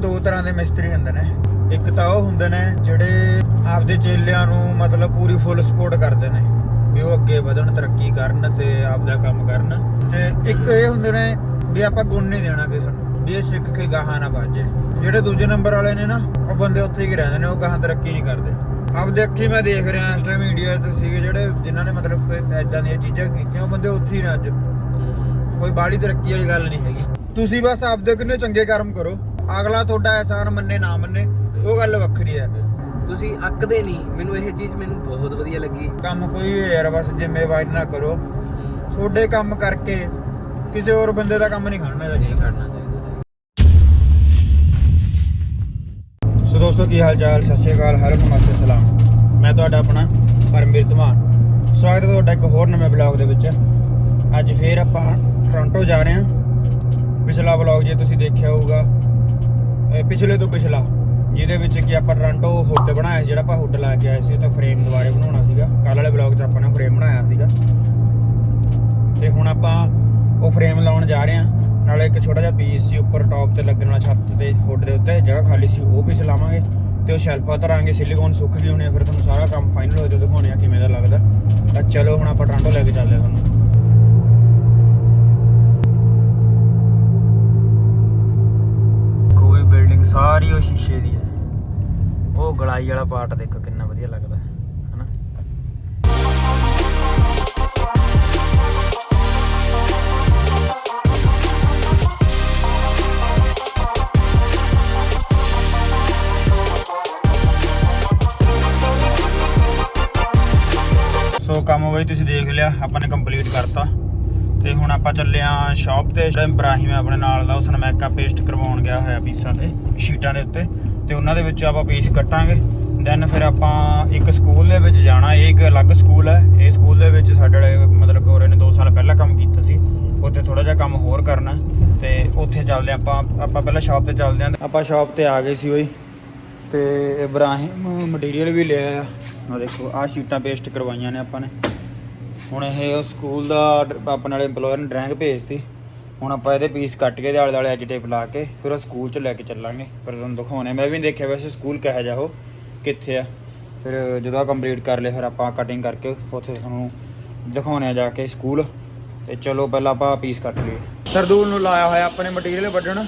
ਦੋ ਤਰ੍ਹਾਂ ਦੇ ਮਿਸਤਰੀ ਹੁੰਦੇ ਨੇ। ਇੱਕ ਤਾਂ ਉਹ ਹੁੰਦੇ ਨੇ ਜਿਹੜੇ ਆਪਦੇ ਚੇਲਿਆਂ ਨੂੰ ਮਤਲਬ ਪੂਰੀ ਫੁੱਲ ਸਪੋਰਟ ਕਰਦੇ ਨੇ ਵੀ ਉਹ ਅੱਗੇ ਵਧਣ, ਤਰੱਕੀ ਕਰਨ ਤੇ ਆਪਦਾ ਕੰਮ ਕਰਨ। ਤੇ ਇੱਕ ਇਹ ਹੁੰਦੇ ਨੇ ਵੀ ਆਪਾਂ ਗੁਣ ਨਹੀਂ ਦੇਣਾ ਕਿਸੇ ਨੂੰ, ਵੀ ਇਹ ਸਿੱਖ ਕੇ ਗਾਹਾਂ ਨਾ ਵੱਜੇ। ਜਿਹੜੇ ਦੂਜੇ ਨੰਬਰ ਵਾਲੇ ਨੇ ਨਾ, ਉਹ ਬੰਦੇ ਉੱਥੇ ਹੀ ਰਹਿੰਦੇ ਨੇ, ਉਹ ਗਾਹਾਂ ਤਰੱਕੀ ਨਹੀਂ ਕਰਦੇ। ਆਪਦੇ ਅੱਖੀ ਮੈਂ ਦੇਖ ਰਿਹਾ ਇਸ ਟਾਈਮ ਇੰਡੀਆ 'ਚ ਸੀਗੇ ਜਿਹੜੇ ਜਿਨ੍ਹਾਂ ਨੇ ਮਤਲਬ ਕੋਈ ਐਦਾਂ ਦੀਆਂ ਚੀਜ਼ਾਂ ਕੀਤੀਆਂ, ਉਹ ਬੰਦੇ ਉੱਥੇ ਹੀ ਨੇ ਅੱਜ। ਕੋਈ ਬਾਹਲੀ ਤਰੱਕੀ ਵਾਲੀ ਗੱਲ ਨਹੀਂ ਹੈਗੀ। ਤੁਸੀਂ ਬਸ ਆਪਦੇ ਕਿੰਨੇ ਚੰਗੇ ਕਰਮ ਕਰੋ। ਅਗਲਾ ਤੁਹਾਡਾ ਅਹਿਸਾਨ ਮੰਨੇ ਨਾ ਮੰਨੇ ਉਹ ਗੱਲ ਵੱਖਰੀ ਹੈ। ਤੁਸੀਂ ਅੱਕਦੇ ਨਹੀਂ। ਮੈਨੂੰ ਇਹ ਚੀਜ਼ ਮੈਨੂੰ ਬਹੁਤ ਵਧੀਆ ਲੱਗੀ। ਕੰਮ ਕੋਈ ਯਾਰ ਬਸ ਜ਼ਿੰਮੇਵਾਰੀ ਨਾ ਕਰੋ। ਤੁਹਾਡੇ ਕੰਮ ਕਰਕੇ ਕਿਸੇ ਹੋਰ ਬੰਦੇ ਦਾ ਕੰਮ ਨਹੀਂ ਖਾਣਾ ਨਹੀਂ ਚਾਹੀਦਾ ਕਰਨਾ ਚਾਹੀਦਾ ਸੋ ਦੋਸਤੋ ਕੀ ਹਾਲ ਚਾਲ ਸਤਿ ਸ਼੍ਰੀ ਅਕਾਲ ਹਰ ਨਮਸਤੇ ਸਲਾਮ। ਮੈਂ ਤੁਹਾਡਾ ਆਪਣਾ ਪਰਮਵੀਰ ਧਮਾਨ ਸਵਾਗਤ ਹੈ ਤੁਹਾਡਾ ਇੱਕ ਹੋਰ ਨਵੇਂ ਬਲੌਗ ਦੇ ਵਿੱਚ। ਅੱਜ ਫੇਰ ਆਪਾਂ ਟੋਰਾਂਟੋ ਜਾ ਰਹੇ ਹਾਂ। ਪਿਛਲਾ ਬਲੌਗ ਜੇ ਤੁਸੀਂ ਦੇਖਿਆ ਹੋਊਗਾ ਪਿਛਲੇ ਤੋਂ ਪਿਛਲਾ ਜਿਹਦੇ ਵਿੱਚ ਕਿ ਆਪਾਂ ਟੋਰਾਂਟੋ ਹੁੱਡ ਬਣਾਇਆ ਸੀ, ਜਿਹੜਾ ਆਪਾਂ ਹੁੱਡ ਲਾ ਕੇ ਆਏ ਸੀ ਉਹ ਤਾਂ ਫਰੇਮ ਦੁਬਾਰੇ ਬਣਾਉਣਾ ਸੀਗਾ। ਕੱਲ ਵਾਲੇ ਬਲੌਗ 'ਚ ਆਪਾਂ ਨੇ ਫਰੇਮ ਬਣਾਇਆ ਸੀਗਾ। ਤੇ ਹੁਣ ਆਪਾਂ ਉਹ ਫਰੇਮ ਲਾਉਣ ਜਾ ਰਹੇ ਹਾਂ। ਨਾਲੇ ਇੱਕ ਛੋਟਾ ਜਿਹਾ ਪੀਸ ਸੀ ਉੱਪਰ ਟੌਪ ਤੇ ਲੱਗਣ ਵਾਲਾ ਛੱਤ ਤੇ ਹੁੱਡ ਦੇ ਉੱਤੇ ਜਗ੍ਹਾ ਖਾਲੀ ਸੀ ਉਹ ਵੀ ਲਾਵਾਂਗੇ। ਤੇ ਉਹ ਸ਼ੈਲਫਾਂ ਧਰਾਂਗੇ ਸਿਲੀਕੋਨ ਸੁੱਕ ਗਈ ਹੋਣੀ ਆ, ਫਿਰ ਤੁਹਾਨੂੰ ਸਾਰਾ ਕੰਮ ਫਾਈਨਲ ਹੋਏ ਤੇ ਦਿਖਾਉਣੇ ਆ ਕਿਵੇਂ ਦਾ ਲੱਗਦਾ। ਤਾਂ ਚਲੋ ਹੁਣ ਆਪਾਂ ਟਰਾਂਟੋ ਲੈ ਕੇ ਚੱਲਦੇ ਹਾਂ ਤੁਹਾਨੂੰ। ਸਾਰੀ ਉਹ ਸ਼ੀਸ਼ੇ ਦੀ ਹੈ। ਉਹ ਗਲਾਈ ਵਾਲਾ ਪਾਰਟ ਦੇਖੋ ਕਿੰਨਾ ਵਧੀਆ ਲੱਗਦਾ ਹੈ, ਹਨਾ? ਸੋ ਕੰਮ ਬਈ ਤੁਸੀਂ ਦੇਖ ਲਿਆ, ਆਪਾਂ ਨੇ ਕੰਪਲੀਟ ਕਰਤਾ। ਤੇ ਹੁਣ ਆਪਾਂ ਚੱਲੇ ਆ ਸ਼ਾਪ ਤੇ। ਜਿਹੜਾ ਇਬਰਾਹਿਮ ਹੈ ਆਪਣੇ ਨਾਲ ਦਾ, ਉਸ ਨੇ ਮੈਕਾ ਪੇਸਟ ਕਰਵਾਉਣ ਗਿਆ ਹੋਇਆ ਪੀਸਾਂ ਤੇ ਸ਼ੀਟਾਂ ਦੇ ਉੱਤੇ। ਤੇ ਉਹਨਾਂ ਦੇ ਵਿੱਚ ਆਪਾਂ ਪੀਸ ਕੱਟਾਂਗੇ। ਦੈਨ ਫਿਰ ਆਪਾਂ ਇੱਕ ਸਕੂਲ ਦੇ ਵਿੱਚ ਜਾਣਾ। ਇਹ ਇੱਕ ਅਲੱਗ ਸਕੂਲ ਹੈ। ਇਹ ਸਕੂਲ ਦੇ ਵਿੱਚ ਸਾਡੇ ਜਿਹੜੇ ਮਤਲਬ ਗੋਰੇ ਨੇ 2 ਸਾਲ ਪਹਿਲਾਂ ਕੰਮ ਕੀਤਾ ਸੀ। ਉੱਥੇ ਥੋੜਾ ਜਿਹਾ ਕੰਮ ਹੋਰ ਕਰਨਾ। ਤੇ ਉੱਥੇ ਚੱਲਦੇ ਹਾਂ ਆਪਾਂ। ਆਪਾਂ ਪਹਿਲਾਂ ਸ਼ਾਪ ਤੇ ਚੱਲਦੇ ਹਾਂ ਆਪਾਂ ਸ਼ਾਪ ਤੇ ਆ ਗਏ ਸੀ ਬਈ। ਤੇ ਇਬਰਾਹਿਮ ਮਟੀਰੀਅਲ ਵੀ ਲਿਆ ਆ। ਆ ਦੇਖੋ ਆ ਸ਼ੀਟਾਂ ਪੇਸਟ ਕਰਵਾਈਆਂ ਨੇ ਆਪਾਂ ਨੇ। ਹੁਣ ਇਹ ਉਹ ਸਕੂਲ ਦਾ ਆਪਣੇ ਵਾਲੇ EMPLOYER ਨੇ ਡਰੈਂਗ ਭੇਜਤੀ। ਹੁਣ ਆਪਾਂ ਇਹਦੇ ਪੀਸ ਕੱਟ ਕੇ ਇਹਦੇ ਆਲੇ ਦੁਆਲੇ ਅੱਜ ਟੇਪ ਲਾ ਕੇ ਫਿਰ ਉਹ ਸਕੂਲ ਚ ਲੈ ਕੇ ਚੱਲਾਂਗੇ। ਫਿਰ ਤੁਹਾਨੂੰ ਦਿਖਾਉਣੇ ਮੈਂ ਵੀ ਨਹੀਂ ਦੇਖਿਆ ਵੈਸੇ ਸਕੂਲ ਕਿਹੋ ਜਿਹਾ ਉਹ, ਕਿੱਥੇ ਆ। ਫਿਰ ਜਦੋਂ ਕੰਪਲੀਟ ਕਰ ਲਿਆ ਫਿਰ ਆਪਾਂ ਕਟਿੰਗ ਕਰਕੇ ਉੱਥੇ ਤੁਹਾਨੂੰ ਦਿਖਾਉਣੇ ਆ ਜਾ ਕੇ ਸਕੂਲ। ਤੇ ਚਲੋ ਪਹਿਲਾਂ ਆਪਾਂ ਪੀਸ ਕੱਟ ਲਈਏ। ਸਰਦੂਲ ਨੂੰ ਲਾਇਆ ਹੋਇਆ ਆਪਣੇ ਮਟੀਰੀਅਲ ਵੱਢਣ।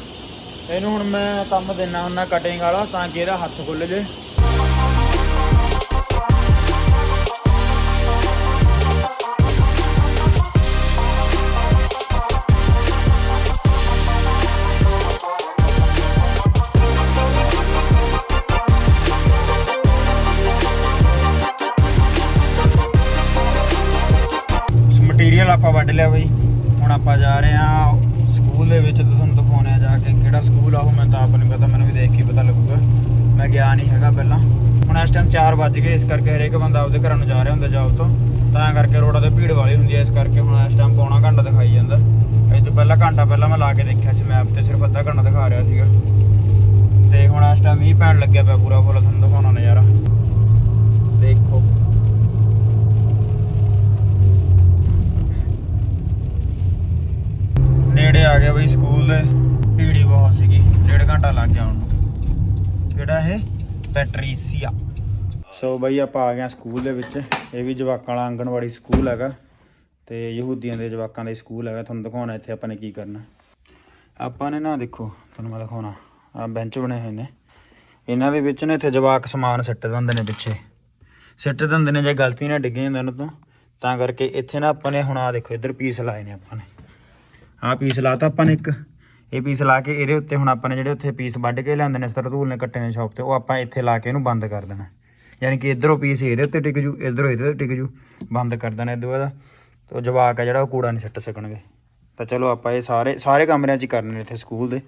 ਇਹਨੂੰ ਹੁਣ ਮੈਂ ਕੰਮ ਦੇਣਾ ਹੁੰਦਾ ਕਟਿੰਗ ਵਾਲਾ ਤਾਂ ਕਿ ਇਹਦਾ ਹੱਥ ਖੁੱਲ ਜੇ। ਲਿਆ ਬਈ। ਹੁਣ ਆਪਾਂ ਜਾ ਰਹੇ ਆ ਸਕੂਲ ਦੇ ਵਿੱਚ, ਤੇ ਤੁਹਾਨੂੰ ਦਿਖਾਉਣੇ ਆ ਜਾ ਕੇ ਕਿਹੜਾ ਸਕੂਲ ਆ। ਉਹ ਮੈਨੂੰ ਤਾਂ ਆਪ ਨਹੀਂ ਪਤਾ ਮੈਨੂੰ ਵੀ ਦੇਖ ਕੇ ਪਤਾ ਲੱਗੂਗਾ। ਮੈਂ ਗਿਆ ਨਹੀਂ ਹੈਗਾ ਪਹਿਲਾਂ। ਹੁਣ ਇਸ ਟਾਈਮ 4 ਵੱਜ ਗਏ, ਇਸ ਕਰਕੇ ਹਰੇਕ ਬੰਦਾ ਆਪਦੇ ਘਰਾਂ ਨੂੰ ਜਾ ਰਿਹਾ ਹੁੰਦਾ ਜੌਬ ਤੋਂ। ਤਾਂ ਕਰਕੇ ਰੋਡਾਂ ਤੇ ਭੀੜ ਵਾਲੀ ਹੁੰਦੀ ਹੈ ਇਸ ਕਰਕੇ ਹੁਣ ਇਸ ਟਾਈਮ ਪੌਣਾ ਘੰਟਾ ਦਿਖਾਈ ਜਾਂਦਾ। ਇਹ ਤੋਂ ਪਹਿਲਾਂ ਘੰਟਾ ਪਹਿਲਾਂ ਮੈਂ ਲਾ ਕੇ ਦੇਖਿਆ ਸੀ ਮੈਪ ਤੇ, ਸਿਰਫ ਅੱਧਾ ਘੰਟਾ ਦਿਖਾ ਰਿਹਾ ਸੀਗਾ। ਤੇ ਹੁਣ ਇਸ ਟਾਈਮ ਮੀਂਹ ਪੈਣ ਲੱਗਿਆ ਪਿਆ ਪੂਰਾ, ਫੁੱਲ ਤੁਹਾਨੂੰ ਦਿਖਾਉਣਾ ਨਜ਼ਾਰਾ। ਦੇਖੋ ਨੇੜੇ ਆ ਗਿਆ ਬਈ ਸਕੂਲ ਭੀੜੀ ਬਹੁਤ ਸੀਗੀ, ਡੇਢ ਘੰਟਾ ਲੱਗ ਗਿਆ ਹੁਣ ਕਿਹੜਾ ਇਹ? ਪੈਟਰੀਸੀਆ। ਸੋ ਬਈ ਆਪਾਂ ਆ ਗਏ ਸਕੂਲ ਦੇ ਵਿੱਚ। ਇਹ ਵੀ ਜਵਾਕਾਂ ਵਾਲਾ ਆਂਗਣਵਾੜੀ ਸਕੂਲ ਹੈਗਾ ਤੇ ਯਹੂਦੀਆਂ ਦੇ ਜਵਾਕਾਂ ਦਾ ਸਕੂਲ ਹੈਗਾ। ਤੁਹਾਨੂੰ ਦਿਖਾਉਣਾ ਇੱਥੇ ਆਪਾਂ ਨੇ ਕੀ ਕਰਨਾ। ਆਪਾਂ ਨੇ ਨਾ ਦੇਖੋ, ਤੁਹਾਨੂੰ ਮੈਂ ਦਿਖਾਉਣਾ। ਆ ਬੈਂਚ ਬਣੇ ਹੋਏ ਨੇ। ਇਹਨਾਂ ਦੇ ਵਿੱਚ ਨੇ ਇੱਥੇ ਜਵਾਕ ਸਮਾਨ ਸਿੱਟ ਦਿੰਦੇ ਨੇ ਪਿੱਛੇ। ਸਿੱਟ ਦਿੰਦੇ ਨੇ, ਜੇ ਗਲਤੀ ਨਾਲ ਡਿੱਗੇ ਜਾਂਦੇ ਉਹਨਾਂ ਤੋਂ। ਤਾਂ ਕਰਕੇ ਇੱਥੇ ਨਾ ਆਪਾਂ ਨੇ ਹੁਣ ਆ ਦੇਖੋ, ਇੱਧਰ ਪੀਸ ਲਾਏ ਨੇ ਆਪਾਂ ਨੇ। ਆਹ ਪੀਸ ਲਾਤਾ ਆਪਾਂ ਨੇ ਇੱਕ। ਇਹ ਪੀਸ ਲਾ ਕੇ ਇਹਦੇ ਉੱਤੇ ਹੁਣ ਆਪਾਂ ਨੇ ਜਿਹੜੇ ਉੱਥੇ ਪੀਸ ਵੱਢ ਕੇ ਲਿਆਂਦੇ ਨੇ ਸਰਦੂਲ ਨੇ ਕੱਟੇ ਨੇ ਸ਼ਾਪ ਤੇ, ਉਹ ਆਪਾਂ ਇੱਥੇ ਲਾ ਕੇ ਇਹਨੂੰ ਬੰਦ ਕਰ ਦੇਣਾ। ਯਾਨੀ ਕਿ ਇਧਰੋਂ ਪੀਸ ਇਹਦੇ ਉੱਤੇ ਟਿਕ ਜੂ, ਇਧਰੋਂ ਇਹਦੇ ਉੱਤੇ ਟਿਕ ਜੂ, ਬੰਦ ਕਰ ਦੇਣਾ ਇਹਦੇ ਬਾਅਦ। ਤੇ ਉਹ ਜਵਾਕ ਆ ਜਿਹੜਾ, ਉਹ ਕੂੜਾ ਨਹੀਂ ਸਿੱਟ ਸਕਣਗੇ। ਤਾਂ ਚਲੋ ਆਪਾਂ ਇਹ ਸਾਰੇ ਸਾਰੇ ਕਮਰਿਆਂ 'ਚ ਹੀ ਕਰਨੇ ਨੇ ਇੱਥੇ ਸਕੂਲ ਦੇ।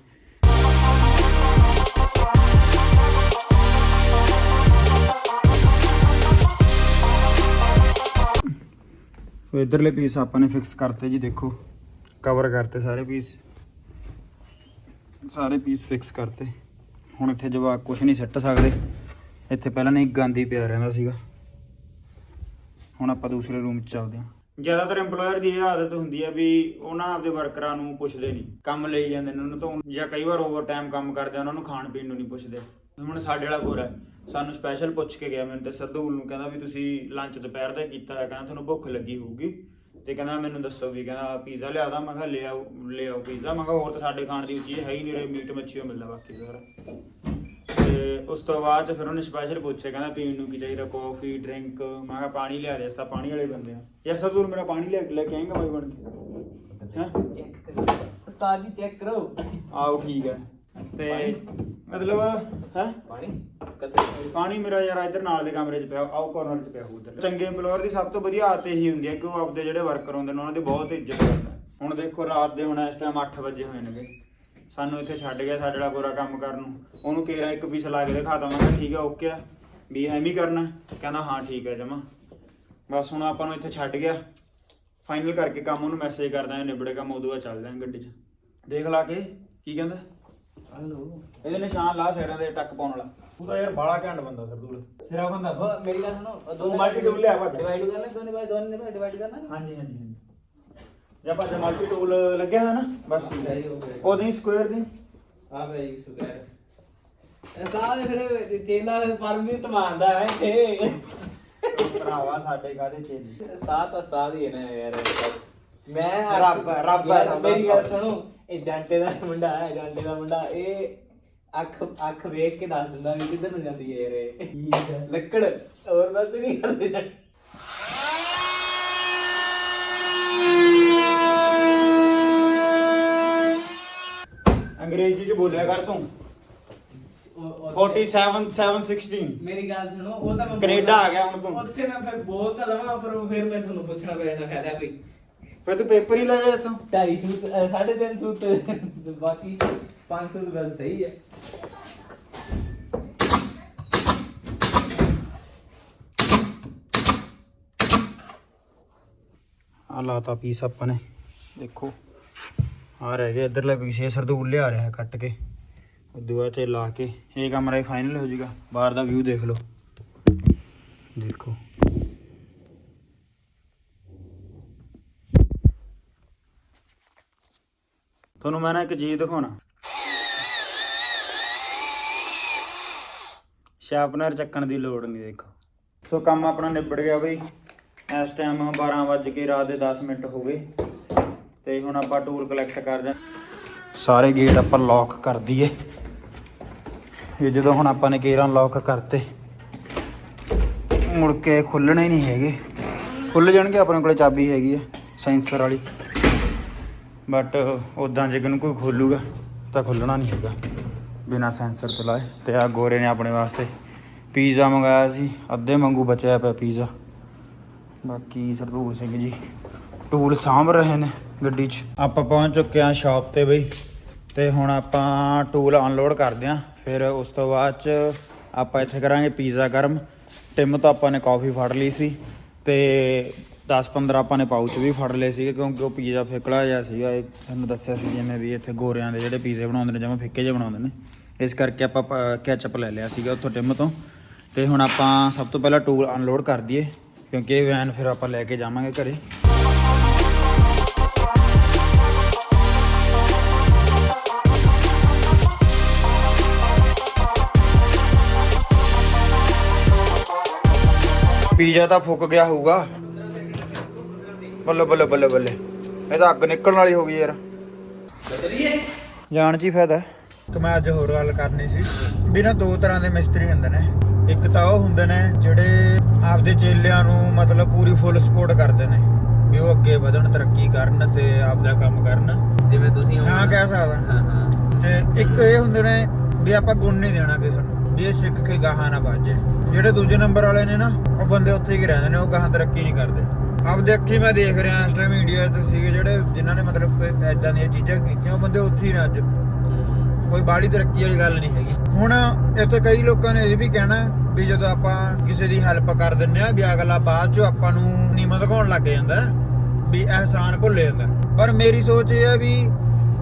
ਸੋ ਇਧਰਲੇ ਪੀਸ ਆਪਾਂ ਨੇ ਫਿਕਸ ਕਰਤੇ ਜੀ, ਦੇਖੋ। ਕਵਰ ਕਰਤੇ ਸਾਰੇ ਪੀਸ ਸਾਰੇ ਪੀਸ ਫਿਕਸ ਕਰਤੇ। ਹੁਣ ਇੱਥੇ ਜਵਾਕ ਕੁਝ ਨਹੀਂ ਸਿੱਟ ਸਕਦੇ। ਇੱਥੇ ਪਹਿਲਾਂ ਨਹੀਂ ਗੰਦ ਪਿਆ ਰਹਿੰਦਾ ਸੀਗਾ। ਹੁਣ ਆਪਾਂ ਦੂਸਰੇ ਰੂਮ 'ਚ ਚੱਲਦੇ ਹਾਂ। ਜ਼ਿਆਦਾਤਰ EMPLOYER ਦੀ ਇਹ ਆਦਤ ਹੁੰਦੀ ਹੈ ਵੀ ਉਹਨਾਂ ਆਪਦੇ ਵਰਕਰਾਂ ਨੂੰ ਪੁੱਛਦੇ ਨਹੀਂ। ਕੰਮ ਲਈ ਜਾਂਦੇ ਨੇ ਉਹਨਾਂ ਤੋਂ ਜਾਂ ਕਈ ਵਾਰ ਓਵਰ ਟਾਈਮ ਕੰਮ ਕਰਦੇ ਉਹਨਾਂ ਨੂੰ ਖਾਣ ਪੀਣ ਨੂੰ ਨਹੀਂ ਪੁੱਛਦੇ। ਹੁਣ ਸਾਡੇ ਵਾਲਾ ਗੋਰਾ ਹੈ, ਸਾਨੂੰ ਸਪੈਸ਼ਲ ਪੁੱਛ ਕੇ ਗਿਆ ਮੈਨੂੰ ਤੇ ਸਰਦੂਲ ਨੂੰ ਕਹਿੰਦਾ ਵੀ ਤੁਸੀਂ ਲੰਚ ਦੁਪਹਿਰ ਦਾ ਕੀਤਾ ਹੈ ਕਹਿੰਦਾ ਤੁਹਾਨੂੰ ਭੁੱਖ ਲੱਗੀ ਹੋਊਗੀ। ਤੇ ਕਹਿੰਦਾ ਮੈਨੂੰ ਦੱਸੋ ਵੀ ਕਹਿੰਦਾ ਪੀਜ਼ਾ ਲਿਆਦਾ ਮੈਂ ਕਿਹਾ ਲੈ ਆਓ ਲੈ ਆਓ ਪੀਜ਼ਾ ਮੈਂ ਕਿਹਾ ਹੋਰ ਤਾਂ ਸਾਡੇ ਖਾਣ ਦੀ ਚੀਜ਼ ਹੈ ਹੀ ਨਹੀਂ ਰੇ ਮੀਟ ਮੱਛੀ ਓ ਮਿਲਦਾ ਬਾਕੀ ਸਾਰਾ। ਤੇ ਉਸ ਤੋਂ ਬਾਅਦ ਚ ਫਿਰ ਉਹਨੇ ਸਪੈਸ਼ਲ ਪੁੱਛਿਆ ਕਹਿੰਦਾ ਪੀਣ ਨੂੰ ਕੀ ਚਾਹੀਦਾ ਕਾਫੀ ਡਰਿੰਕ ਮੈਂ ਕਿਹਾ ਪਾਣੀ ਲਿਆ ਦੇ ਅਸੀਂ ਤਾਂ ਪਾਣੀ ਵਾਲੇ ਬੰਦੇ ਆ। ਯਾਰ ਸਰਦੂਲ ਮੇਰਾ ਪਾਣੀ ਲੈ ਲੈ ਕੇ ਆਏਗਾ ਬਾਈ ਬਣ ਕੇ? ਹੈਂ? ਉਸਤਾਦ ਜੀ ਚੈੱਕ ਕਰੋ। ਆਓ ਠੀਕ ਹੈ। ਤੇ ਮਤਲਬ ਹੈ? ਪਾਣੀ? ਕਦੇ ਪਾਣੀ ਮੇਰਾ ਯਾਰ ਇੱਧਰ ਨਾਲ ਦੇ ਕਮਰੇ 'ਚ ਪਿਆ, ਆਓ ਕਾਰਨਰ 'ਚ ਪਿਆ ਹੋਊ ਉੱਧਰ। ਚੰਗੇ EMPLOYER ਦੀ ਸਭ ਤੋਂ ਵਧੀਆ ਆਦਤ ਇਹੀ ਹੁੰਦੀ ਹੈ ਕਿ ਉਹ ਆਪਦੇ ਜਿਹੜੇ ਵਰਕਰ ਹੁੰਦੇ ਨੇ, ਉਹਨਾਂ ਦੀ ਬਹੁਤ ਇੱਜ਼ਤ ਕਰਦਾ ਹੁਣ ਦੇਖੋ ਰਾਤ ਦੇ ਹੁਣ ਇਸ ਟਾਈਮ 8 ਵਜੇ ਹੋਏ ਨੇਗੇ। ਸਾਨੂੰ ਇੱਥੇ ਛੱਡ ਗਿਆ ਸਾਡੇ ਵਾਲਾ ਗੋਰਾ ਕੰਮ ਕਰਨ ਨੂੰ। ਉਹਨੂੰ ਕੇਰਾ ਇੱਕ ਪੀਸ ਲਾ ਕੇ ਦਿਖਾ ਦਿਖਾਤਾ ਮੈਂ ਕਿਹਾ ਠੀਕ ਹੈ ਓਕੇ ਆ। ਵੀ ਐਵੇਂ ਹੀ ਕਰਨਾ ਕਹਿੰਦਾ ਹਾਂ, ਠੀਕ ਹੈ ਜਮਾ। ਬਸ ਹੁਣ ਆਪਾਂ ਨੂੰ ਇੱਥੇ ਛੱਡ ਗਿਆ। ਫਾਈਨਲ ਕਰਕੇ ਕੰਮ ਉਹਨੂੰ ਮੈਸੇਜ ਕਰਦਾ ਇਹ ਨਿਬੜੇ ਕੰਮ, ਉਦੋਂ ਬਾਅਦ ਚੱਲ ਜਾਾਂਗੇ ਗੱਡੀ 'ਚ। ਦੇਖ ਲਾ ਕੇ, ਕੀ ਕਹਿੰਦਾ? ਹਲੋ ਇਹਦੇ ਨਿਸ਼ਾਨ ਲਾ ਸਾਈਡਾਂ ਦੇ ਟੱਕ ਪਾਉਣ ਵਾਲਾ। ਤੂੰ ਤਾਂ ਯਾਰ ਬਾਲਾ ਘੈਂਟ ਬੰਦਾ ਸਰਦੂਲ ਸਿਰਾ ਬੰਦਾ। ਉਹ ਮੇਰੀ ਗੱਲ ਸੁਣੋ ਉਹ multi tool ਲਿਆ ਵਾ। ਡਿਵਾਈਡ ਕਰਨਾ ਦੋਨੇ ਬਾਈ ਦੋਨੇ ਬਾਈ ਡਿਵਾਈਡ ਕਰਨਾ ਨਾ? ਹਾਂਜੀ ਹਾਂਜੀ ਹਾਂਜੀ। ਜੇ ਆਪਾਂ ਤੇ ਮਲਟੀ ਟੂਲ ਲੱਗਿਆ ਹੈ ਨਾ? ਬਸ ਠੀਕ ਹੈ। ਸਹੀ ਹੋ ਗਿਆ। ਉਹਦੀ ਸਕੁਅਰ ਦੀ ਆ ਭਾਈ ਸੁਗੈਰ ਇਹ ਸਾਰੇ ਫਿਰ ਚੇਲਾ ਪਰਮਿਤ ਮੰਨਦਾ ਹੈ ਇੱਥੇ ਭਰਾਵਾ ਸਾਡੇ ਕਾਦੇ ਚੇਲੀ? ਉਸਤਾਦ ਤਾਂ ਉਸਤਾਦ ਹੀ ਹੈ ਨਾ ਯਾਰ ਮੈਂ ਰੱਬ- ਰੱਬ ਹੈ ਯਾਰ, ਸਾਡਾ ਮੇਰੀ ਗੱਲ ਉਸਤਾਦ। ਸੁਣੋ ਇਹ ਜਾਂਟੇ ਦਾ ਮੁੰਡਾ ਹੈ ਜਾਂਟੇ ਦਾ ਮੁੰਡਾ ਇਹ ਅੱਖ ਅੱਖ ਵੇਖ ਕੇ ਦੱਸ ਦਿੰਦਾ ਵੀ ਕਿੱਧਰ ਨੂੰ ਜਾਂਦੀ ਹੈ ਯਾਰ ਇਹ। ਲੱਕੜ ਹੋਰ ਬਸ ਨਹੀਂ ਕਰਦੇ ਅੰਗਰੇਜ਼ੀ ਚ ਬੋਲਿਆ ਕਰ ਤੂੰ। ਉਹ- ਉਹ- 47 716 ਮੇਰੀ ਗੱਲ ਸੁਣੋ ਉਹ ਤਾਂ ਮੈਂ ਕੈਨੇਡਾ ਆ ਗਿਆ ਹੁਣ ਤੂੰ। ਉੱਥੇ ਮੈਂ ਫਿਰ ਬੋਲ ਤਾਂ ਲਵਾਂ ਪਰ ਉਹ ਫਿਰ ਮੈਂ ਤੁਹਾਨੂੰ ਪੁੱਛਣਾ ਪੈ ਜਾਣਾ ਫਾਇਦਾ ਕੋਈ। ਫੇ ਤੂੰ ਪੇਪਰ ਹੀ ਲੈ ਜਾ ਇੱਥੋਂ। ਢਾਈ ਸੂਤ ਅ, ਸਾਢੇ ਤਿੰਨ ਸੂਤ ਤੇ ਬਾਕੀ 500 ਦੀ ਗੱਲ ਸਹੀ ਹੈ। ਆ ਲਾਤਾ ਪੀਸ ਆਪਾਂ ਨੇ ਦੇਖੋ। ਆ ਰਹਿ ਗਿਆ ਇਧਰਲੇ ਪੀਸੇ ਸਰਦੂਲ ਲਿਆ ਰਿਹਾ ਕੱਟ ਕੇ। ਦੁਆ ਚ ਲਾ ਕੇ ਇਹ ਕਮਰਾ ਹੀ ਫਾਈਨਲ ਹੋ ਜਾਊਗਾ। ਬਾਹਰ ਦਾ ਵਿਊ ਦੇਖ ਲਓ। ਦੇਖੋ। ਤੁਹਾਨੂੰ ਮੈਂ ਨਾ ਇੱਕ ਚੀਜ਼ ਦਿਖਾਉਣਾ। ਸ਼ਾਰਪਨਰ ਚੱਕਣ ਦੀ ਲੋੜ ਨਹੀਂ, ਦੇਖੋ। ਸੋ ਕੰਮ ਆਪਣਾ ਨਿਬੜ ਗਿਆ ਬਈ। ਇਸ ਟਾਈਮ 12 ਵੱਜ ਕੇ ਰਾਤ ਦੇ 10 ਮਿੰਟ ਹੋ ਗਏ। ਤੇ ਹੁਣ ਆਪਾਂ ਟੂਲ ਕਲੈਕਟ ਕਰਦੇ ਹਾਂ ਸਾਰੇ ਗੇਟ ਆਪਾਂ ਲੌਕ ਕਰ ਦਈਏ। ਇਹ ਜਦੋਂ ਹੁਣ ਆਪਾਂ ਨੇ ਗੇਟ ਲੌਕ ਕਰਤੇ, ਮੁੜ ਕੇ ਖੁੱਲਣੇ ਹੀ ਨਹੀਂ ਹੈਗੇ। ਖੁੱਲ ਜਾਣਗੇ ਆਪਣੇ ਕੋਲੇ ਚਾਬੀ ਹੈਗੀ ਹੈ ਸੈਂਸਰ ਵਾਲੀ। ਬਟ ਉਦਾਂ ਜੇ ਨੂੰ ਕੋਈ ਖੋਲੂਗਾ ਤਾਂ ਖੁੱਲਣਾ ਨਹੀਂ ਹੈਗਾ। ਬਿਨਾ ਸੈਂਸਰ ਤੋਂ ਲਾਏ। ਤੇ ਆ ਗੋਰੇ ਨੇ ਆਪਣੇ ਵਾਸਤੇ ਪੀਜ਼ਾ ਮੰਗਾਇਆ ਸੀ। ਅੱਧੇ ਮੰਗੂ ਬਚਿਆ ਪਿਆ ਪੀਜ਼ਾ ਬਾਕੀ ਸਰਦੂਲ ਸਿੰਘ ਜੀ ਟੂਲ ਸਾਂਭ ਰਹੇ ਨੇ ਗੱਡੀ 'ਚ। ਆਪਾਂ ਪਹੁੰਚ ਚੁੱਕੇ ਹਾਂ ਸ਼ਾਪ ਤੇ ਬਈ। ਤੇ ਹੁਣ ਆਪਾਂ ਟੂਲ ਅਨਲੋਡ ਕਰਦੇ ਹਾਂ। ਫਿਰ ਉਸ ਤੋਂ ਬਾਅਦ 'ਚ ਆਪਾਂ ਇੱਥੇ ਕਰਾਂਗੇ ਪੀਜ਼ਾ ਗਰਮ। ਟਿਮ ਤੋਂ ਆਪਾਂ ਨੇ ਕਾਫੀ ਫੜ ਲਈ ਸੀ। ਤੇ 10-15 ਆਪਾਂ ਨੇ ਪਾਊਚ ਵੀ ਫੜ ਲਏ ਸੀਗੇ ਕਿਉਂਕਿ ਉਹ ਪੀਜ਼ਾ ਫਿਕੜਾ ਜਿਹਾ ਸੀਗਾ ਇਹ ਤੁਹਾਨੂੰ ਦੱਸਿਆ ਸੀ ਜਿਵੇਂ ਵੀ ਇੱਥੇ ਗੋਰਿਆਂ ਦੇ ਜਿਹੜੇ ਪੀਜ਼ੇ ਬਣਾਉਂਦੇ ਨੇ ਜਿਵੇਂ ਫਿੱਕੇ ਜਿਹੇ ਬਣਾਉਂਦੇ ਨੇ ਇਸ ਕਰਕੇ ਆਪਾਂ ਕੈਚਅਪ ਲੈ ਲਿਆ ਸੀਗਾ ਉੱਥੋਂ ਟਿਮ ਤੋਂ ਤੇ ਹੁਣ ਆਪਾਂ ਸਭ ਤੋਂ ਪਹਿਲਾਂ ਟੂਲ ਅਨਲੋਡ ਕਰ ਦਈਏ ਕਿਉਂਕਿ ਇਹ ਵੈਨ ਫਿਰ ਆਪਾਂ ਲੈ ਕੇ ਜਾਵਾਂਗੇ ਘਰੇ ਪੀਜ਼ਾ ਤਾਂ ਫੁੱਕ ਗਿਆ ਹੋਊਗਾ ਬੱਲੇ ਬੱਲੇ ਬੱਲੇ ਬੱਲੇ। ਇਹ ਤਾਂ ਅੱਗ ਨਿਕਲਣ ਵਾਲੀ ਹੋ ਗਈ ਯਾਰ। ਚਲਿਏ? ਜਾਣ ਹੀ ਫਾਇਦਾ। ਕਿ ਮੈਂ ਅੱਜ ਹੋਰ ਗੱਲ ਕਰਨੀ ਸੀ ਵੀ ਨਾ ਦੋ ਤਰ੍ਹਾਂ ਦੇ ਮਿਸਤਰੀ ਹੁੰਦੇ ਨੇ। ਇੱਕ ਤਾਂ ਉਹ ਹੁੰਦੇ ਨੇ ਜਿਹੜੇ ਆਪਦੇ ਚੇਲਿਆਂ ਨੂੰ ਮਤਲਬ ਪੂਰੀ ਫੁੱਲ ਸਪੋਰਟ ਕਰਦੇ ਨੇ ਵੀ ਉਹ ਅੱਗੇ ਵਧਣ ਤਰੱਕੀ ਕਰਨ ਤੇ ਆਪਦਾ ਕੰਮ ਕਰਨ। ਜਿਵੇਂ ਤੁਸੀਂ ਹਾਂ ਕਹਿ ਸਕਦਾ। ਹਾਂ ਹਾਂ। ਤੇ ਇੱਕ ਇਹ ਹੁੰਦੇ ਨੇ ਵੀ ਆਪਾਂ ਗੁਣ ਨਹੀਂ ਦੇਣਾ ਕਿਸੇ ਨੂੰ ਵੀ ਇਹ ਸਿੱਖ ਕੇ ਗਾਹਾਂ ਨਾ ਵੱਜੇ। ਜਿਹੜੇ ਦੂਜੇ ਨੰਬਰ ਵਾਲੇ ਨੇ ਨਾ ਉਹ ਬੰਦੇ ਉੱਥੇ ਹੀ ਰਹਿੰਦੇ ਨੇ ਉਹ ਗਾਹਾਂ ਤਰੱਕੀ ਨਹੀਂ ਕਰਦੇ। ਆਪਦੇ ਅੱਖੀ ਮੈਂ ਦੇਖ ਰਿਹਾ ਇਸ ਟਾਈਮ ਇੰਡੀਆ 'ਚ ਸੀਗੇ ਜਿਹੜੇ, ਜਿਨ੍ਹਾਂ ਨੇ ਮਤਲਬ ਕੋਈ ਐਦਾਂ ਦੀਆਂ ਚੀਜ਼ਾਂ ਕੀਤੀਆਂ, ਉਹ ਬੰਦੇ ਉੱਥੇ ਹੀ ਨੇ ਅੱਜ। ਕੋਈ ਬਾਹਲੀ ਤਰੱਕੀ ਵਾਲੀ ਗੱਲ ਨਹੀਂ ਹੈਗੀ। ਹੁਣ ਇੱਥੇ ਕਈ ਲੋਕਾਂ ਨੇ ਇਹ ਵੀ ਕਹਿਣਾ ਵੀ ਜਦੋਂ ਆਪਾਂ ਕਿਸੇ ਦੀ ਹੈਲਪ ਕਰ ਦਿੰਨੇ ਆ ਵੀ ਅਗਲਾ ਬਾਅਦ ਚ ਆਪਾਂ ਨੂੰ ਨੀਮਤ ਦਿਖਾਉਣ ਲੱਗ ਜਾਂਦਾ, ਵੀ ਅਹਿਸਾਨ ਭੁੱਲ ਜਾਂਦਾ। ਪਰ ਮੇਰੀ ਸੋਚ ਇਹ ਹੈ ਵੀ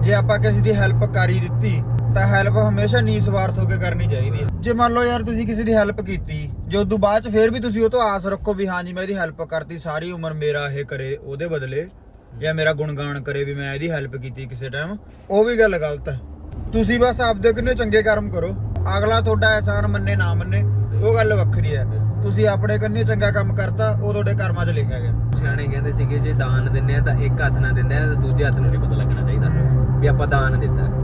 ਜੇ ਆਪਾਂ ਕਿਸੇ ਦੀ ਹੈਲਪ ਕਰੀ ਦਿੱਤੀ ਤਾਂ ਹੈਲਪ ਹਮੇਸ਼ਾ ਨਿਸਵਾਰਥ ਹੋ ਕੇ ਕਰਨੀ ਚਾਹੀਦੀ ਹੈ। ਜੇ ਮੰਨ ਲਓ ਯਾਰ ਤੁਸੀਂ ਕਿਸੇ ਦੀ ਹੈਲਪ ਕੀਤੀ, ਜੇ ਉਦੋਂ ਬਾਅਦ ਚ ਫੇਰ ਵੀ ਤੁਸੀਂ ਉਹ ਤੋਂ ਆਸ ਰੱਖੋ ਵੀ ਹਾਂਜੀ ਮੈਂ ਇਹਦੀ ਹੈਲਪ ਕਰਤੀ, ਸਾਰੀ ਉਮਰ ਮੇਰਾ ਇਹ ਕਰੇ, ਉਹਦੇ ਬਦਲੇ ਜਾਂ ਮੇਰਾ ਗੁਣਗਾਨ ਕਰੇ ਵੀ ਮੈਂ ਇਹਦੀ ਹੈਲਪ ਕੀਤੀ ਕਿਸੇ ਟਾਈਮ ਉਹ ਵੀ ਗੱਲ ਗਲਤ ਹੈ। ਤੁਸੀਂ ਬਸ ਆਪਦੇ ਕਿੰਨੇ ਚੰਗੇ ਕਰਮ ਕਰੋ। ਅਗਲਾ ਤੁਹਾਡਾ ਅਹਿਸਾਨ ਮੰਨੇ, ਨਾ ਮੰਨੇ, ਉਹ ਗੱਲ ਵੱਖਰੀ ਹੈ। ਤੁਸੀਂ ਆਪਣੇ ਕੰਨੇ ਚੰਗਾ ਕੰਮ ਕਰਤਾ, ਉਹ ਤੁਹਾਡੇ ਕਰਮਾਂ 'ਚ ਲਿਖਿਆ ਗਿਆ। ਸਿਆਣੇ ਕਹਿੰਦੇ ਸੀਗੇ, ਜੇ ਦਾਨ ਦਿੰਦੇ ਆ ਤਾਂ ਇੱਕ ਹੱਥ ਨਾਲ ਦਿੰਦੇ ਆ, ਤਾਂ ਦੂਜੇ ਹੱਥ ਨੂੰ ਨਹੀਂ ਪਤਾ ਲੱਗਣਾ ਚਾਹੀਦਾ। ਵੀ ਆਪਾਂ ਦਾਨ ਦਿੱਤਾ।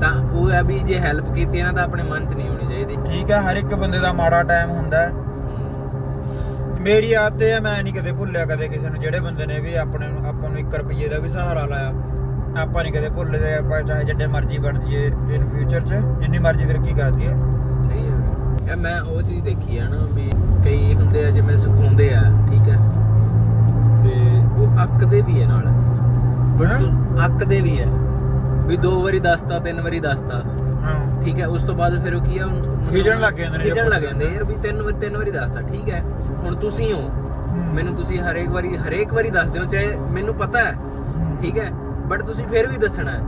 ਤਾਂ ਉਹ ਹੈ ਵੀ ਜੇ ਹੈਲਪ ਕੀਤੀ ਹੈ ਨਾ ਤਾਂ ਆਪਣੇ ਮਨ 'ਚ ਨਹੀਂ ਹੋਣੀ ਚਾਹੀਦੀ। ਠੀਕ ਹੈ ਹਰ ਇੱਕ ਬੰਦੇ ਦਾ ਮਾੜਾ ਟਾਈਮ ਹੁੰਦਾ ਹੈ। ਮੇਰੀ ਆਦਤ ਹੈ ਮੈਂ ਨਹੀਂ ਕਦੇ ਭੁੱਲਿਆ ਕਦੇ ਕਿਸੇ ਨੂੰ ਜਿਹੜੇ ਬੰਦੇ ਨੇ ਵੀ ਆਪਣੇ ਨੂੰ ਆਪਾਂ ਨੂੰ 1 ਰੁਪਏ ਦਾ ਵੀ ਸਹਾਰਾ ਲਾਇਆ ਆਪਾਂ ਨਹੀਂ ਕਦੇ ਭੁੱਲਦੇ ਆਪਾਂ ਚਾਹੇ ਜਿੱਡੇ ਮਰਜ਼ੀ ਬਣ ਜਾਈਏ ਇਨ ਫਿਊਚਰ 'ਚ ਜਿੰਨੀ ਮਰਜ਼ੀ ਤਰੱਕੀ ਕਰਦੀ ਹੈ ਸਹੀ ਹੈ ਮੈਂ ਉਹ ਚੀਜ਼ ਦੇਖੀ ਆ ਨਾ ਵੀ ਕਈ ਹੁੰਦੇ ਆ ਜਿਵੇਂ ਸਿਖਾਉਂਦੇ ਆ ਠੀਕ ਹੈ ਤੇ ਉਹ ਅੱਕਦੇ ਵੀ ਹੈ ਨਾਲ। ਹੈਂ? ਅੱਕਦੇ ਵੀ ਹੈ ਵੀ ਦੋ ਵਾਰੀ ਦੱਸਤਾ ਤਿੰਨ ਵਾਰੀ ਦੱਸਤਾ। ਹਾਂ। ਠੀਕ ਹੈ ਉਸ ਤੋਂ ਬਾਅਦ ਫਿਰ ਉਹ ਕੀ ਆ ਹੁਣ ਮਤਲਬ ਖਿਜਣ ਲੱਗ ਜਾਂਦੇ ਨੇ ਖਿਜਣ ਲੱਗ ਜਾਂਦੇ ਯਾਰ ਵੀ ਤਿੰਨ ਵਾਰੀ ਤਿੰਨ ਵਾਰੀ ਦੱਸਤਾ ਠੀਕ ਹੈ। ਹੁਣ ਤੁਸੀਂ ਹੋ ਮੈਨੂੰ ਤੁਸੀਂ ਹਰੇਕ ਵਾਰੀ ਹਰੇਕ ਵਾਰੀ ਦੱਸਦੇ ਹੋ ਚਾਹੇ ਮੈਨੂੰ ਪਤਾ ਹੈ ਠੀਕ ਹੈ। ਬਟ ਤੁਸੀਂ ਫਿਰ ਵੀ ਦੱਸਣਾ ਹੈ।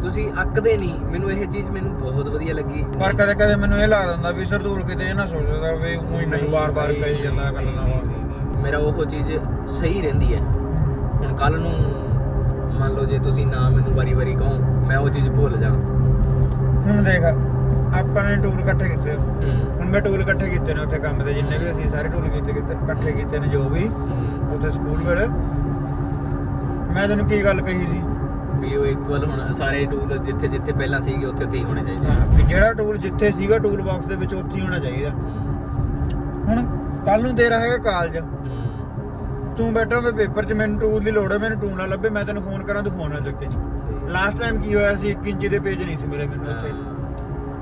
ਤੁਸੀਂ ਅੱਕਦੇ ਨਹੀਂ। ਮੈਨੂੰ ਇਹ ਚੀਜ਼ ਮੈਨੂੰ ਬਹੁਤ ਵਧੀਆ ਲੱਗੀ। ਪਰ ਕਦੇ ਕਦੇ ਮੈਨੂੰ ਇਹ ਲੱਗਦਾ ਹੁੰਦਾ ਵੀ ਸਰਦੂਲ ਕਿਤੇ ਇਹ ਨਾ ਸੋਚਦਾ ਵੀ ਉਹੀ ਮੈਨੂੰ ਵਾਰ-ਵਾਰ ਕਹੀ ਜਾਂਦਾ ਗੱਲ ਨਾ ਮੇਰਾ ਉਹ ਚੀਜ਼ ਸਹੀ ਰਹਿੰਦੀ ਹੈ। ਹੁਣ ਕੱਲ ਨੂੰ ਮੰਨ ਲਓ ਜੇ ਤੁਸੀਂ ਨਾ ਮੈਨੂੰ ਵਾਰੀ-ਵਾਰੀ ਕਹੋ ਮੈਂ ਉਹ ਚੀਜ਼ ਭੁੱਲ ਜਾ। ਹੁਣ ਦੇਖ ਆਪਾਂ ਨੇ ਟੂਲ ਇਕੱਠੇ ਕੀਤੇ ਹੁਣ ਮੈਂ ਟੂਲ ਇਕੱਠੇ ਕੀਤੇ ਨੇ ਉੱਥੇ ਕੰਮ ਦੇ ਜਿੰਨੇ ਵੀ ਅਸੀਂ ਸਾਰੇ ਟੂਲ ਕੀਤੇ ਕੀਤੇ ਇਕੱਠੇ ਕੀਤੇ ਨੇ ਜੋ ਵੀ ਉੱਥੇ ਸਕੂਲ ਵੇਲੇ। ਮੈਂ ਤੈਨੂੰ ਕੀ ਗੱਲ ਕਹੀ ਸੀ? ਵੀ ਉਹ ਇਕੁਅਲ ਹੁਣ ਸਾਰੇ ਟੂਲ ਜਿੱਥੇ ਜਿੱਥੇ ਪਹਿਲਾਂ ਸੀਗੇ ਉੱਥੇ ਉੱਥੇ ਹੀ ਹੋਣੇ ਚਾਹੀਦੇ ਵੀ ਜਿਹੜਾ ਟੂਲ ਜਿੱਥੇ ਸੀਗਾ ਟੂਲ ਬਾਕਸ ਦੇ ਵਿੱਚ ਉੱਥੇ ਹੀ ਹੋਣਾ ਚਾਹੀਦਾ। ਹੁਣ ਕੱਲ ਨੂੰ ਤੇਰਾ ਹੈਗਾ ਕਾਲਜ। ਤੂੰ ਬੈਠਾ ਹੋਵੇ ਪੇਪਰ 'ਚ ਮੈਨੂੰ ਟੂਲ ਦੀ ਲੋੜ ਹੈ ਮੈਨੂੰ ਟੂਲ ਨਾ ਲੱਭੇ ਮੈਂ ਤੈਨੂੰ ਫੋਨ ਕਰਾਂ ਤੂੰ ਫੋਨ ਨਾ ਚੁੱਕੇ। ਲਾਸਟ ਟਾਈਮ ਕੀ ਹੋਇਆ ਸੀ 1 ਇੰਚ ਦੇ ਪੇਜ ਨਹੀਂ ਸੀ ਮਿਲੇ ਮੈਨੂੰ ਉੱਥੇ।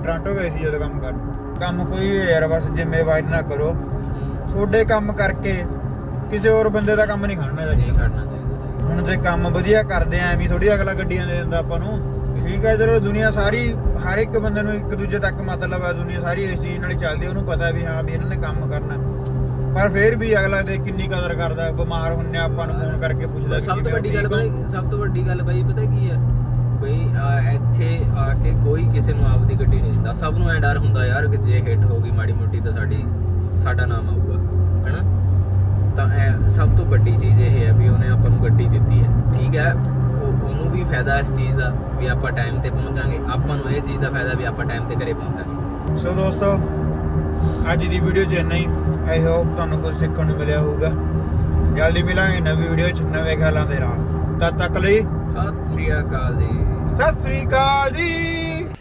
ਟੋਰਾਂਟੋ ਗਏ ਸੀ ਜਦੋਂ ਕੰਮ ਕਰਨ। ਕੰਮ ਕੋਈ ਯਾਰ ਬਸ ਜ਼ਿੰਮੇਵਾਰੀ ਨਾ ਕਰੋ। ਤੁਹਾਡੇ ਕੰਮ ਕਰਕੇ ਕਿਸੇ ਹੋਰ ਬੰਦੇ ਦਾ ਕੰਮ ਨਹੀਂ ਖੜਨਾ ਚਾਹੀਦਾ। ਹੁਣ ਜੇ ਕੰਮ ਵਧੀਆ ਕਰਦੇ ਆ ਐਵੇਂ ਥੋੜੀ ਅਗਲਾ ਗੱਡੀਆਂ ਦੇ ਦਿੰਦਾ ਆਪਾਂ ਨੂੰ। ਠੀਕ ਹੈ ਜਦੋਂ ਦੁਨੀਆ ਸਾਰੀ ਹਰ ਇੱਕ ਬੰਦੇ ਨੂੰ ਇੱਕ ਦੂਜੇ ਤੱਕ ਮਤਲਬ ਹੈ ਦੁਨੀਆ ਸਾਰੀ ਇਸ ਚੀਜ਼ ਨਾਲ ਹੀ ਚੱਲਦੀ ਉਹਨੂੰ ਪਤਾ ਵੀ ਹਾਂ ਵੀ ਇਹਨਾਂ ਨੇ ਕੰਮ ਕਰਨਾ। ਪਰ ਫਿਰ ਵੀ ਅਗਲਾ ਦੇ ਕਿੰਨੀ ਕਦਰ ਕਰਦਾ ਹੈ, ਬਿਮਾਰ ਹੁੰਨੇ ਆ, ਆਪਾਂ ਨੂੰ ਫੋਨ ਕਰਕੇ ਪੁੱਛਦਾ ਸਭ ਤੋਂ ਵੱਡੀ ਗੱਲ ਠੀਕ ਹੋ? ਬਾਈ ਸਭ ਤੋਂ ਵੱਡੀ ਗੱਲ ਬਾਈ ਪਤਾ ਕੀ ਹੈ ਬਈ ਆ ਇੱਥੇ ਆ ਕੇ ਕੋਈ ਕਿਸੇ ਨੂੰ ਆਪਦੀ ਗੱਡੀ ਨਹੀਂ ਦਿੰਦਾ। ਸਭ ਨੂੰ ਐ ਡਰ ਹੁੰਦਾ ਯਾਰ ਕਿ ਜੇ ਹਿੱਟ ਹੋ ਗਈ ਮਾੜੀ ਮੋਟੀ ਤਾਂ ਸਾਡੀ ਸਾਡਾ ਨਾਮ ਆਊਗਾ ਹੈਨਾ? ਤਾਂ ਇਹ ਸਭ ਤੋਂ ਵੱਡੀ ਚੀਜ਼ ਇਹ ਹੈ ਵੀ ਉਹਨੇ ਆਪਾਂ ਨੂੰ ਗੱਡੀ ਦਿੱਤੀ ਹੈ। ਠੀਕ ਹੈ? ਉਹ ਉਹਨੂੰ ਵੀ ਫਾਇਦਾ ਇਸ ਚੀਜ਼ ਦਾ ਵੀ ਆਪਾਂ ਟਾਈਮ ਤੇ ਪਹੁੰਚ ਜਾਾਂਗੇ ਆਪਾਂ ਨੂੰ ਇਹ ਚੀਜ਼ ਦਾ ਫਾਇਦਾ ਵੀ ਆਪਾਂ ਟਾਈਮ ਤੇ ਘਰੇ ਪਹੁੰਚਾਂਗੇ। ਸੋ ਦੋਸਤੋ ਅੱਜ ਦੀ ਵੀਡੀਓ 'ਚ ਇੰਨਾ ਹੀ। ਆਈ ਹੋਪ ਤੁਹਾਨੂੰ ਕੁਝ ਸਿੱਖਣ ਨੂੰ ਮਿਲਿਆ ਹੋਊਗਾ। ਜਲਦੀ ਮਿਲਾਂਗੇ ਨਵੀਂ ਵੀਡੀਓ 'ਚ ਨਵੇਂ ਖਿਆਲਾਂ ਦੇ ਨਾਲ। ਤਦ ਤੱਕ ਲਈ ਸਤਿ ਸ੍ਰੀ ਅਕਾਲ ਜੀ। ਸਤਿ ਸ੍ਰੀ ਅਕਾਲ ਜੀ।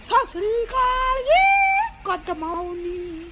ਸਤਿ ਸ੍ਰੀ ਅਕਾਲ ਜੀ। ਕਦਮਾਉਨੀ